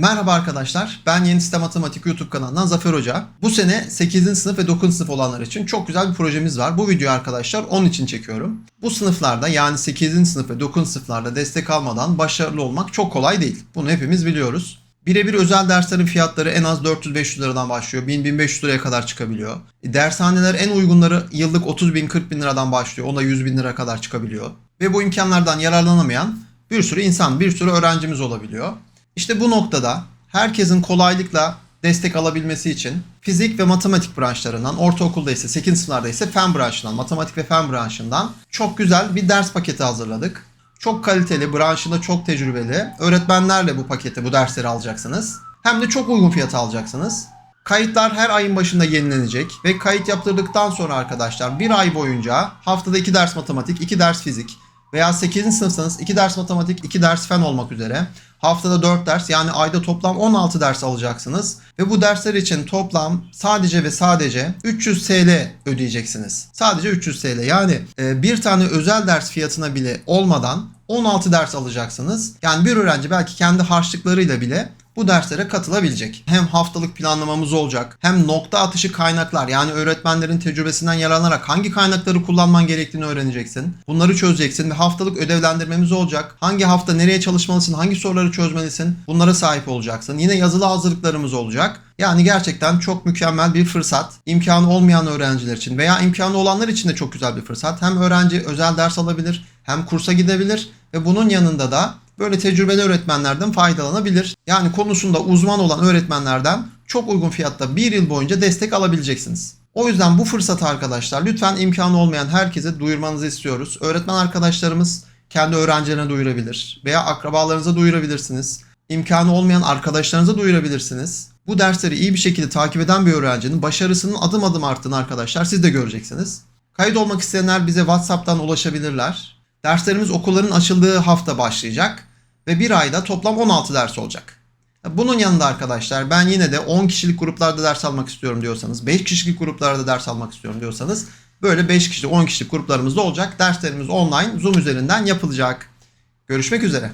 Merhaba arkadaşlar, ben Yeni Sistem Matematik YouTube kanalından Zafer Hoca. Bu sene 8. sınıf ve 9. sınıf olanlar için çok güzel bir projemiz var. Bu videoyu arkadaşlar onun için çekiyorum. Bu sınıflarda yani 8. sınıf ve 9. sınıflarda destek almadan başarılı olmak çok kolay değil. Bunu hepimiz biliyoruz. Birebir özel derslerin fiyatları en az 400-500 liradan başlıyor. 1000-1500 liraya kadar çıkabiliyor. E, Dershaneler en uygunları yıllık 30 bin 40 bin liradan başlıyor. Ona 100 bin lira kadar çıkabiliyor. Ve bu imkanlardan yararlanamayan bir sürü insan, bir sürü öğrencimiz olabiliyor. İşte bu noktada herkesin kolaylıkla destek alabilmesi için fizik ve matematik branşlarından, ortaokulda ise 8. sınıflarda ise fen branşından, matematik ve fen branşından çok güzel bir ders paketi hazırladık. Çok kaliteli, branşında çok tecrübeli öğretmenlerle bu paketi, bu dersleri alacaksınız. Hem de çok uygun fiyata alacaksınız. Kayıtlar her ayın başında yenilenecek ve kayıt yaptırdıktan sonra arkadaşlar bir ay boyunca haftada 2 ders matematik, 2 ders fizik veya 8. sınıfsanız 2 ders matematik, 2 ders fen olmak üzere haftada 4 ders yani ayda toplam 16 ders alacaksınız. Ve bu dersler için toplam sadece ve sadece 300 TL ödeyeceksiniz. Sadece 300 TL yani e, bir tane özel ders fiyatına bile olmadan 16 ders alacaksınız. Yani bir öğrenci belki kendi harçlıklarıyla bile bu derslere katılabilecek. Hem haftalık planlamamız olacak hem nokta atışı kaynaklar yani öğretmenlerin tecrübesinden yararlanarak hangi kaynakları kullanman gerektiğini öğreneceksin. Bunları çözeceksin ve haftalık ödevlendirmemiz olacak. Hangi hafta nereye çalışmalısın, hangi soruları çözmelisin bunlara sahip olacaksın. Yine yazılı hazırlıklarımız olacak. Yani gerçekten çok mükemmel bir fırsat. İmkanı olmayan öğrenciler için veya imkanı olanlar için de çok güzel bir fırsat. Hem öğrenci özel ders alabilir hem kursa gidebilir ve bunun yanında da böyle tecrübeli öğretmenlerden faydalanabilir. Yani konusunda uzman olan öğretmenlerden çok uygun fiyatta bir yıl boyunca destek alabileceksiniz. O yüzden bu fırsatı arkadaşlar lütfen imkanı olmayan herkese duyurmanızı istiyoruz. Öğretmen arkadaşlarımız kendi öğrencilerine duyurabilir veya akrabalarınıza duyurabilirsiniz. İmkanı olmayan arkadaşlarınıza duyurabilirsiniz. Bu dersleri iyi bir şekilde takip eden bir öğrencinin başarısının adım adım arttığını arkadaşlar siz de göreceksiniz. Kayıt olmak isteyenler bize WhatsApp'tan ulaşabilirler. Derslerimiz okulların açıldığı hafta başlayacak ve bir ayda toplam 16 ders olacak. Bunun yanında arkadaşlar ben yine de 10 kişilik gruplarda ders almak istiyorum diyorsanız, 5 kişilik gruplarda ders almak istiyorum diyorsanız böyle 5 kişilik 10 kişilik gruplarımızda olacak. Derslerimiz online Zoom üzerinden yapılacak. Görüşmek üzere.